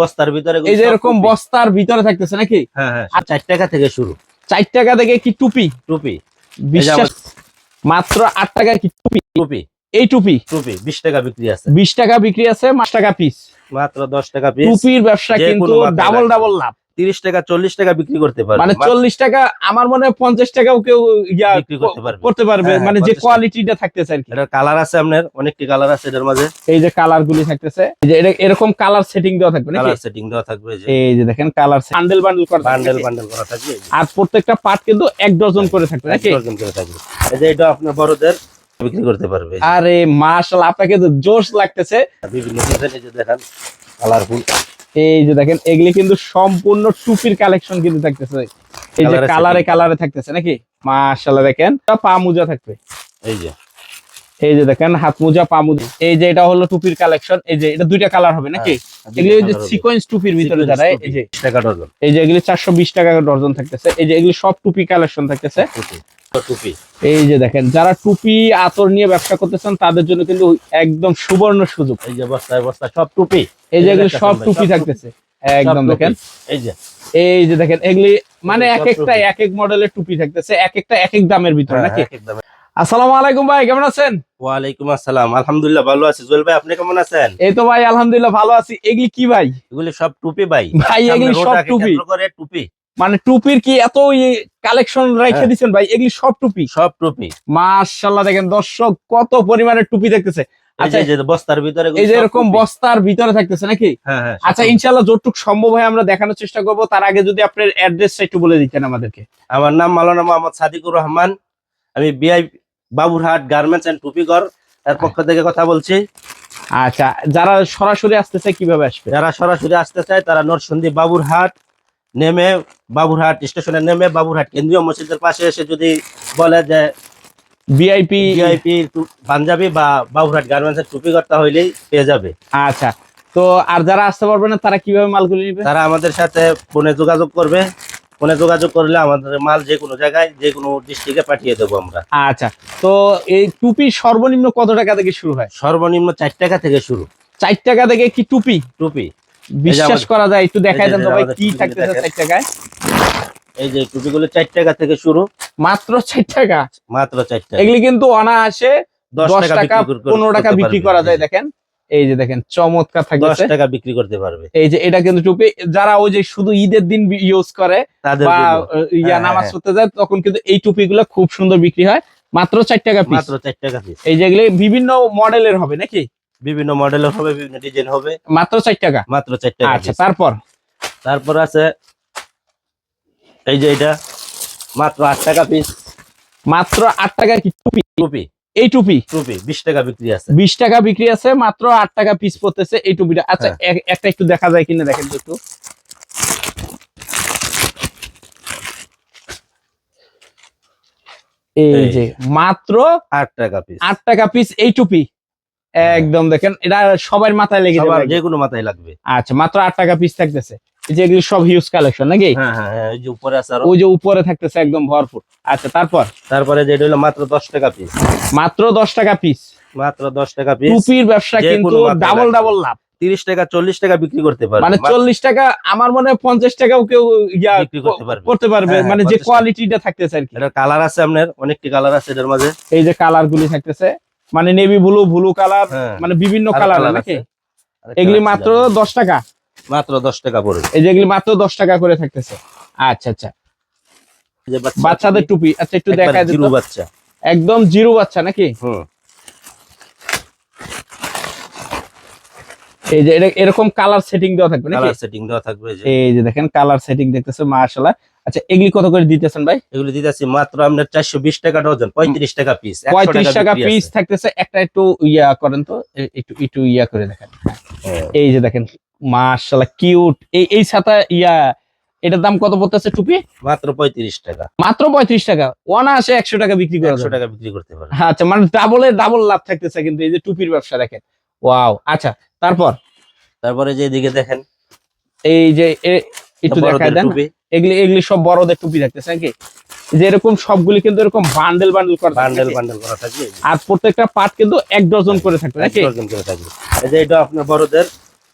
বস্তার ভিতরে এই যে এরকম বস্তার ভিতরে থাকতেছে নাকি? হ্যাঁ হ্যাঁ চার টাকা থেকে শুরু। চার টাকা থেকে কি টুপি? টুপি। বিশ্বাস মাত্র আট টাকা কি টুপি? টুপি। এই টুপি? টুপি বিশ টাকা বিক্রি আছে। বিশ টাকা বিক্রি আছে পাঁচ টাকা পিস মাত্র দশ টাকা পিস টুপির ব্যবসা কিন্তু ডাবল ডাবল লাভ। তিরিশ টাকা চল্লিশ টাকা বিক্রি করতে পারবে। মানে চল্লিশ টাকা আমার মনে হয় পঞ্চাশ টাকাও কেউ ইয়া বিক্রি করতে পারবে। করতে পারবে। হ্যাঁ, মানে যে কোয়ালিটিটা থাকতেছে আর কি। এটার কালার আছে আপনার অনেকটি কালার আছে এটার মাঝে। এই যে কালার গুলি থাকতেছে এই যে এটা- এরকম কালার সেটিং দেওয়া থাকবে কালার সেটিং দেওয়া থাকবে এই যে। এই যে দেখেন কালার বান্ডেল বান্ডেল করা থাকবে। বান্ডেল বান্ডেল করা থাকবে আর প্রত্যেকটা পার্ট কিন্তু এক ডজন করে থাকবে নাকি? ডজন করে থাকবে। এই যে এটা আপনার বড়দের বিক্রি করতে পারবে। আরে মাশাআল্লাহ আপনাকে তো জোশ লাগতেছে। বিভিন্ন ডিজাইন এই যে দেখেন কালারফুল এই যে দেখেন এগুলি কিন্তু সম্পূর্ণ টুপির কালেকশন কিন্তু থাকতেছে। এই যে কালারে কালারে থাকতেছে নাকি? মাশাআল্লাহ দেখেন পা মুজা থাকবে। এই যে। এই যে দেখেন হাত মোজা পা মোজা এই যে এটা হলো টুপির কালেকশন এই যে এটা দুইটা কালার হবে নাকি হ্যাঁ, এগুলি যে সিকোয়েন্স টুপির ভিতরে যারা এই যে টাকা ডজন এই যে এগুলি চারশো বিশ টাকা ডর্জন থাকতেছে এই যে এগুলি সব টুপি কালেকশন থাকতেছে টুপি এই যে দেখেন যারা টুপি আতর নিয়ে ব্যবসা করতেছেন তাদের জন্য কিন্তু একদম সুবর্ণ সুযোগ এই যে বস্তায় বস্তা সব টুপি এই যে এগুলি সব টুপি থাকতেছে একদম দেখেন এই যে এই যে দেখেন এগুলি মানে এক একটা। এক এক মডেলের টুপি থাকতেছে এক একটা এক এক দামের ভিতরে হ্যাঁ, নাকি হ্যাঁ, একদম। আসসালামু আলাইকুম ভাই কেমন আছেন? ওয়ালাইকুম আসসালাম। আলহামদুলিল্লাহ ভালো আছি। জুয়েল ভাই আপনি কেমন আছেন? এই তো ভাই আলহামদুলিল্লাহ ভালো আছি। এগুলি কি ভাই? এগুলি সব টুপি ভাই। ভাই এগুলি সব টুপি। টুপি? মানে টুপির কি এত কালেকশন রেখে হ্যাঁ। দিচ্ছেন ভাই? এগুলি সব টুপি? সব টুপি। মাশাআল্লাহ দেখেন দর্শক কত পরিমাণের টুপি দেখতেছে। আচ্ছা এই যে বস্তার ভিতরে এই যে এরকম বস্তার ভিতরে থাকতেছে নাকি? হ্যাঁ হ্যাঁ আচ্ছা সব ইনশাল্লাহ যতটুক সম্ভব হয় আমরা দেখানোর চেষ্টা করব। তার আগে যদি আপনার অ্যাড্রেসটা একটু বলে দিতেন আমাদেরকে। আমার নাম মালানা মোহাম্মদ সাদিকুর রহমান। আমি বিআই বাবুরহাট গার্মেন্টস এন্ড টুপিঘর এর পক্ষ থেকে কথা বলছি। আচ্ছা যারা সরাসরি আসতেছে কীভাবে আসবে? যারা সরাসরি আসতে চায় তারা নরসিংদী বাবুরহাট নেমে বাবুরহাট স্টেশনে নেমে বাবুরহাট কেন্দ্রীয় মসজিদের পাশে এসে যদি বলে যে ভিআইপি ভিআইপি পাঞ্জাবি বা বাবুরহাট গার্মেন্টস এর টুপি করতে হইলেই পেয়ে যাবে। আচ্ছা তো আর যারা আসতে পারবে না তারা কীভাবে মালগুলি নেবে? তারা আমাদের সাথে ফোনে যোগাযোগ করবে। ফোনে যোগাযোগ করলে আমাদের মাল যে কোনো জায়গায় যে কোনো ডিস্ট্রিক্টে পাঠিয়ে দেবো আমরা। আচ্ছা তো এই টুপি সর্বনিম্ন কত টাকা থেকে শুরু হয়? সর্বনিম্ন চার টাকা থেকে শুরু। চার টাকা থেকে কি টুপি? টুপি। বিশ্বাস করা যায় একটু দেখাই দেন ভাই কি থাকতেছে চার টাকায়? এই যে টুপিগুলো চার টাকা থেকে শুরু। মাত্র চার টাকা? মাত্র চার টাকা। এগুলি কিন্তু অনায়াসে দশ টাকা পনেরো টাকা বিক্রি করা যায় দেখেন। এই যে দেখেন চমৎকার দশ থাকতেছে টাকা বিক্রি করতে পারবে। এই যে এটা কিন্তু টুপি যারা ওই যে শুধু ঈদের দিন ইউজ করে বা ইয়া হ্যাঁ, নামাজ হ্যাঁ। পড়তে যায় তখন কিন্তু এই টুপিগুলো খুব সুন্দর বিক্রি হয়। মাত্র চার টাকা পিস মাত্র চার টাকা পিস এই যেগুলি বিভিন্ন মডেলের হবে নাকি? বিভিন্ন মডেলের হবে বিভিন্ন ডিজাইন হবে। মাত্র চার টাকা? মাত্র চার টাকা আচ্ছা তারপর? তারপর আছে এই যে এটা মাত্র আট টাকা পিস মাত্র আট টাকার কি টুপি? টুপি। এই টুপি? টুপি বিশ টাকা বিক্রি আছে। বিশ টাকা বিক্রি আছে মাত্র আট টাকা পিস পড়তেছে এই টুপিটা। আচ্ছা হ্যাঁ। একটা একটু দেখা যায় কিনা দেখেন একটু। এই যে মাত্র আট টাকা পিস আট টাকা পিস এই টুপি। একদম দেখেন এটা সবার মাথায় লেগে যাবে। যে কোনো মাথায় লাগবে। আচ্ছা মাত্র আট টাকা পিস থাকতেছে। যে এগুলি সব হিউজ কালেকশন নাকি? হ্যাঁ হ্যাঁ হ্যাঁ যে উপরে আছে ওই যে উপরে থাকতেছে একদম ভরপুর। আচ্ছা তারপর? তারপরে যে এটা হলো মাত্র দশ টাকা পিস মাত্র দশ টাকা পিস মাত্র দশ টাকা পিস টুপির ব্যবসা কিন্তু ডাবল ডাবল লাভ। তিরিশ টাকা চল্লিশ টাকা বিক্রি করতে পারবে। মানে মাত্র চল্লিশ টাকা আমার মনে হয় পঞ্চাশ টাকাও কেউ ইয়া বিক্রি করতে পারবে। করতে পারবে। হ্যাঁ, মানে যে 50। কোয়ালিটিটা থাকতেছে আর কি। কালার আছে আপনার অনেকটি কালার আছে এটার মাঝে। এই যে কালার গুলি থাকতেছে মানে নেভি ব্লু ব্লু কালার মানে বিভিন্ন কালার নাকি? এগুলি মাত্র দাঁড়ান। দশ টাকা। মাত্র দশ টাকা পড়বে। এই যে এগুলি মাত্র দশ টাকা করে থাকতেছে। আচ্ছা আচ্ছা। বাচ্চা বাচ্চাদের টুপি আচ্ছা একটু দেখা জিরো বাচ্চা। একদম জিরো বাচ্চা নাকি? হুম। এই যে এরকম কালার সেটিং দেওয়া থাকবে কালার সেটিং দেওয়া থাকবে এই যে। দেখেন কালার সেটিং দেখতেছে মাশাআল্লাহ। আচ্ছা এগুলি কত করে দিতেছেন ভাই? এগুলো দিতেছি মাত্র আপনার চারশো বিশ টাকা ডজন পঁয়ত্রিশ টাকা পিস পঁয়ত্রিশ টাকা পিস থাকতেছে একটা একটু ইয়া করেন তো একটু একটু ইয়া করে দেখেন। এই যে দেখেন মাশাআল্লাহ কিউট এই এই ছাতা ইয়া এটার দাম কত পড়তেছে টুপি? মাত্র পঁয়ত্রিশ টাকা। মাত্র পঁয়ত্রিশ টাকা। অনায়াসে একশো টাকা বিক্রি করা একশো টাকা বিক্রি করতে পারে আচ্ছা মানে ডাবলের ডাবল লাভ থাকতেছে কিন্তু এই যে টুপির ব্যবসা দেখেন। ওয়াও আচ্ছা তারপর? তারপরে যে এদিকে দেখেন এই যে একটু দেখায় দেন। এগুলি এগুলি সব বড়দের টুপি থাকতেছে নাকি যে এরকম সবগুলি কিন্তু এরকম বান্ডেল বান্ডেল করা বান্ডেল বান্ডেল করা যে, আর প্রত্যেকটা পার্ট কিন্তু এক ডজন করে এক নাকি? ডজন করে থাকবে। এই যে এটা আপনার বড়দের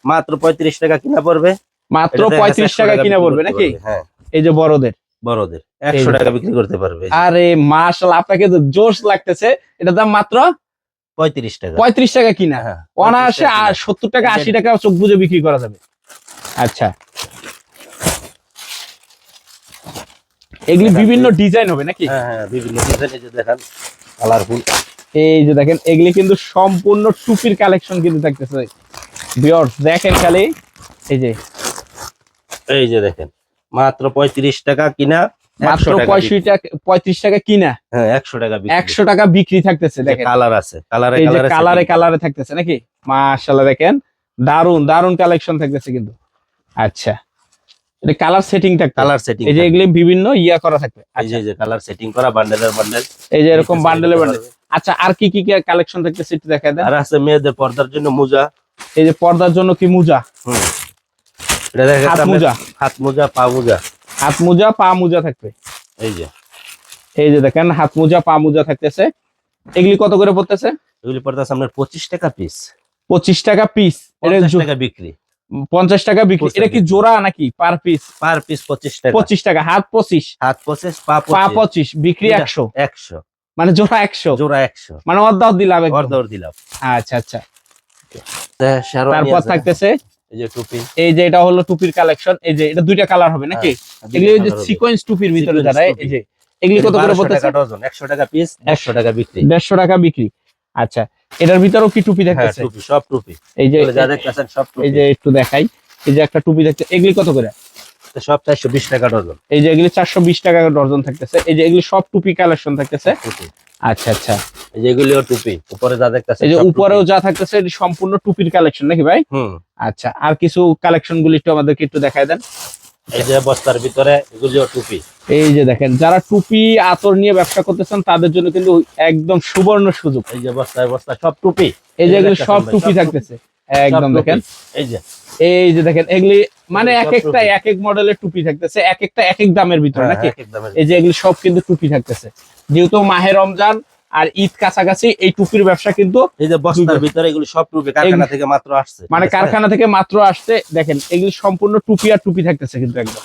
মাত্র পঁয়ত্রিশ টাকা কিনা পড়বে। মাত্র এটা পঁয়ত্রিশ টাকা কিনা পড়বে নাকি? হ্যাঁ। এই যে বড়দের। বড়দের একশো টাকা বিক্রি করতে পারবে। আরে মাশাআল্লাহ আপনাকে তো জোশ লাগতেছে। এটার দাম মাত্র পঁয়ত্রিশ টাকা। পঁয়ত্রিশ টাকা কিনা? হ্যাঁ অনায়াসে সত্তর টাকা আশি টাকা চোখ বুঝে বিক্রি করা যাবে। আচ্ছা। এগুলি বিভিন্ন ডিজাইন হবে নাকি? হ্যাঁ বিভিন্ন ডিজাইন কালারফুল এই যে দেখেন এগুলি কিন্তু সম্পূর্ণ টুপির কালেকশন কিন্তু থাকতেছে। দেখেন খালি। এই যে। এই যে দেখেন মাত্র পঁয়ত্রিশ টাকা কিনা মাত্র 100 টাকা পঁয়ষট্টি বিক্রি। টাকা কিনা? হ্যাঁ একশো টাকা বিক্রি। একশো টাকা বিক্রি থাকতেছে দেখেন। কালার আছে কালারে কালারে কালারে কালারে থাকতেছে নাকি? মাশাআল্লাহ দেখেন। দারুণ দারুণ কালেকশন থাকতেছে কিন্তু। আচ্ছা। এটা কালার সেটিং কালার সেটিং এই যে এগুলি বিভিন্ন ইয়া করা থাকবে। এই যে আচ্ছা। কালার সেটিং করা বান্ডেলের বান্ডেল এই যে এরকম বান্ডেলে বান্ডেল আচ্ছা আর কি কি কালেকশন থাকতেছে একটু দেখা দেন। আর আছে মেয়েদের পর্দার জন্য মোজা। এই যে পর্দার জন্য কি মোজা? হাত মোজা। আপনার হাত মোজা পা মোজা। হাত মোজা পা মোজা থাকবে। এই যে। এই যে দেখেন হাত মোজা পা মোজা থাকতেছে। এগুলি কত করে পড়তেছে? এগুলি আছে আপনার পঁচিশ টাকা পিস পঁচিশ টাকা পিস টাকা বিক্রি। পঞ্চাশ টাকা বিক্রি। এটা কি জোড়া নাকি পার পিস পার পিস পঁচিশ টাকা। পঁচিশ টাকা। হাত পঁচিশ। হাত পঁচিশ পা পঁচিশ। বিক্রি একশো। একশো। মানে জোড়া একশো। জোড়া একশো। মানে অর্ধা দিলাম। অর্ধর দিলাম। আচ্ছা আচ্ছা। তারপর থাকতেছে এই যে টুপি। এই যে এটা হলো টুপির কালেকশন এই যে এটা দুইটা কালার হবে নাকি? এগুলি যে সিকোয়েন্স টুপির ভিতরে যারা এই যে এগুলি কত করে পড়তেছে? ডজন একশো টাকা পিস একশো টাকা বিক্রি। টাকা বিক্রি। আচ্ছা এটার ভিতরেও কি টুপি হ্যাঁ টুপি সব টুপি। এই যে যা দেখতেছেন সব এই যে একটু দেখাই এই যে একটা টুপি এগুলি কত করে? সব চারশো বিশ টাকা ডজন। এই যে এগুলি চারশো বিশ টাকা ডর্জন থাকতেছে এই যে এগুলি সব টুপি কালেকশন থাকতেছে। আচ্ছা আচ্ছা। যেগুলিও টুপি। উপরে যা দেখতেছে এই যে উপরেও যা থাকতেছে এটি সম্পূর্ণ টুপির কালেকশন নাকি ভাই? হুম। আচ্ছা আর কিছু কালেকশন গুলি একটু আমাদেরকে একটু দেখায় দেন। এই যে বস্তার ভিতরে এগুলিও টুপি। এই যে দেখেন যারা টুপি আতর নিয়ে ব্যবসা করতেছেন তাদের জন্য কিন্তু একদম সুবর্ণ সুযোগ। এই যে বস্তায় বস্তা সব টুপি। এই যে সব টুপি। থাকতেছে। একদম দেখেন। এই যে। এই যে দেখেন এগুলি মানে এক একটা এক এক মডেলের টুপি থাকতেছে এক একটা এক এক দামের ভিতরে হ্যাঁ, নাকি। এই যে এগুলি সব কিন্তু টুপি থাকতেছে। যেহেতু মাহে রমজান আর ঈদ কাছাকাছি এই টুপির ব্যবসা কিন্তু এই যে বস্তার ভিতরে এগুলি সব টুপি কারখানা থেকে মাত্র আসছে। মানে কারখানা থেকে মাত্র আসতে দেখেন এগুলি সম্পূর্ণ টুপি আর টুপি থাকতেছে কিন্তু একদম।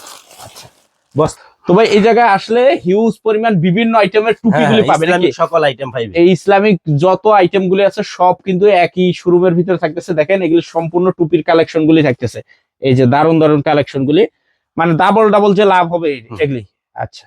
বস্তা। তো ভাই এই জায়গায় আসলে হিউজ পরিমাণ বিভিন্ন আইটেমের টুপিগুলি হ্যাঁ, পাবে নাকি? সকল আইটেম পাইবে। এই ইসলামিক যত আইটেম গুলি আছে সব কিন্তু একই শোরুমের ভিতরে থাকতেছে। দেখেন এগুলি সম্পূর্ণ টুপির কালেকশন গুলি থাকতেছে। এই যে দারুণ দারুণ কালেকশন গুলি। মানে ডাবল ডাবল যে লাভ হবে এগুলি। আচ্ছা।